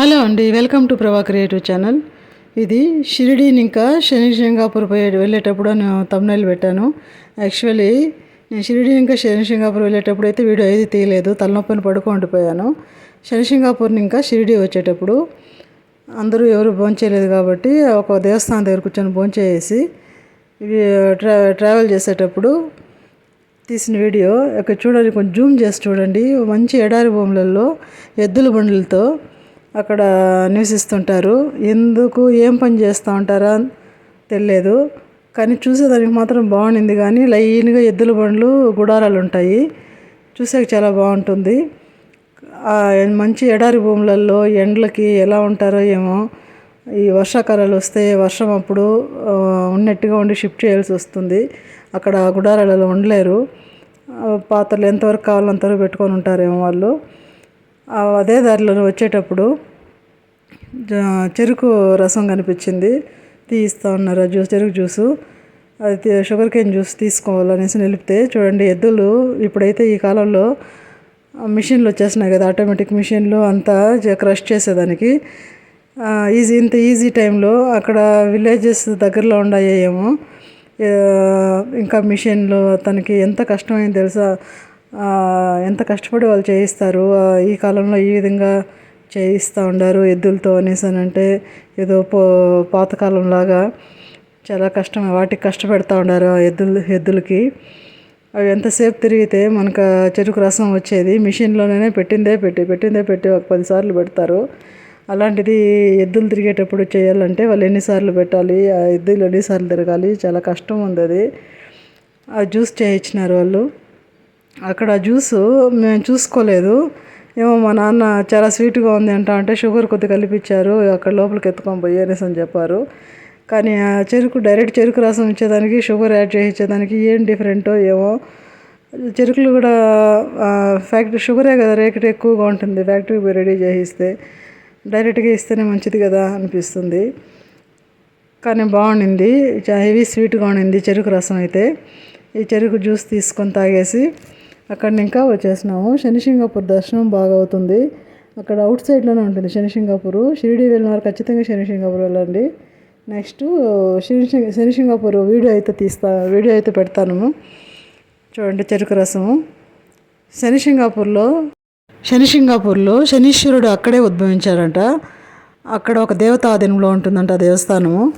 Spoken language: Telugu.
హలో అండి welcome to Prabha creative channel. ఇది షిరిడీని ఇంకా శని సింగాపూర్ పోయి వెళ్ళేటప్పుడు నేను తమ్నైల్ పెట్టాను. యాక్చువల్లీ నేను షిరిడి ఇంకా శని సింగాపూర్ వెళ్ళేటప్పుడు అయితే వీడియో ఏది తీయలేదు తలనొప్పిని పడుకుండిపోయాను శని సింగాపూర్ని ఇంకా షిరిడి వచ్చేటప్పుడు అందరూ ఎవరు భోంచేయలేదు కాబట్టి ఒక దేవస్థానం దగ్గర కూర్చొని భోంచేసి ట్రా ట్రావెల్ చేసేటప్పుడు తీసిన వీడియో. ఇక్కడ చూడండి కొంచెం జూమ్ చేసి చూడండి. మంచి ఎడారి భూములలో ఎద్దుల బండ్లతో అక్కడ నివసిస్తుంటారు. ఎందుకు ఏం పని చేస్తూ ఉంటారా తెలియదు కానీ చూసేదానికి మాత్రం బాగుండింది. కానీ లైన్గా ఎద్దుల బండ్లు గుడారాలు ఉంటాయి. చూసాక చాలా బాగుంటుంది. మంచి ఎడారి భూములలో ఎండలకి ఎలా ఉంటారో ఏమో. ఈ వర్షాకాలాలు వస్తే వర్షం అప్పుడు ఉన్నట్టుగా ఉండి షిఫ్ట్ చేయాల్సి వస్తుంది. అక్కడ గుడారాలలో ఉండలేరు. పాత్రలు ఎంతవరకు కావాలో అంతవరకు పెట్టుకొని ఉంటారేమో వాళ్ళు. అదే దారిలో వచ్చేటప్పుడు జ- చెరుకు రసం కనిపించింది. తీస్తా ఉన్నారు ఆ జ్యూస్ చెరుకు జ్యూసు. అది షుగర్ కేన్ జ్యూస్ తీసుకోవాలనేసి నిలిపితే చూడండి ఎద్దులు ఇప్పుడైతే ఈ కాలంలో మిషన్లు వచ్చేసినాయి కదా ఆటోమేటిక్ మిషన్లు అంతా క్రష్ చేసేదానికి. ఈజీ ఇంత ఈజీ టైంలో అక్కడ విలేజెస్ దగ్గరలో ఉన్నాయేమో ఇంకా మిషన్లు తనకి ఎంత కష్టమైంది తెలుసా? ఎంత కష్టపడి వాళ్ళు చేయిస్తారు ఈ కాలంలో ఈ విధంగా చేయిస్తూ ఉండారు ఎద్దులతో అనేసి అని అంటే ఏదో పో పాతకాలం లాగా చాలా కష్టం వాటికి కష్టపెడతా ఉండారు ఆ ఎద్దులు ఎద్దులకి. అవి ఎంతసేపు తిరిగితే మనకు చెరుకు రసం వచ్చేది మిషన్లోనే పెట్టిందే పెట్టి పెట్టిందే పెట్టి ఒక పదిసార్లు పెడతారు. అలాంటిది ఎద్దులు తిరిగేటప్పుడు చేయాలంటే వాళ్ళు ఎన్నిసార్లు పెట్టాలి ఆ ఎద్దులు ఎన్నిసార్లు తిరగాలి చాలా కష్టం ఉంది అది. ఆ జ్యూస్ చేయించినారు వాళ్ళు. అక్కడ జ్యూసు మేము చూసుకోలేదు. ఏమో మా నాన్న చాలా స్వీట్గా ఉంది అంట అంటే షుగర్ కొద్ది కలిపించారు అక్కడ లోపలికి ఎత్తుకొని పోయి అనేసి అని చెప్పారు. కానీ ఆ చెరుకు డైరెక్ట్ చెరుకు రసం ఇచ్చేదానికి షుగర్ యాడ్ చేయించేదానికి ఏం డిఫరెంటో ఏమో. చెరుకులు కూడా ఫ్యాక్టరీ షుగరే కదా రేట్ ఎక్కువగా ఉంటుంది. ఫ్యాక్టరీకి రెడీ చేయిస్తే డైరెక్ట్గా ఇస్తేనే మంచిది కదా అనిపిస్తుంది. కానీ బాగుండింది హెవీ స్వీట్గా ఉండింది చెరుకు రసం అయితే. ఈ చెరుకు జ్యూస్ తీసుకొని తాగేసి అక్కడ ఇంకా వచ్చేసినాము. శనిసింగాపూర్ దర్శనం బాగా అవుతుంది అక్కడ అవుట్ సైడ్లోనే ఉంటుంది శనిసింగాపూర్ షిరిడి వెళ్ళిన వారు ఖచ్చితంగా శనిసింగాపూర్ వెళ్ళండి. నెక్స్ట్ శని సింగ- శని వీడియో అయితే తీస్తా వీడియో అయితే పెడతాను. చూడండి చెరుకు రసము. శని సింగాపూర్లో శని శనీశ్వరుడు అక్కడే ఉద్భవించారంట అక్కడ ఒక దేవతాధీనంలో ఉంటుందంట ఆ దేవస్థానము.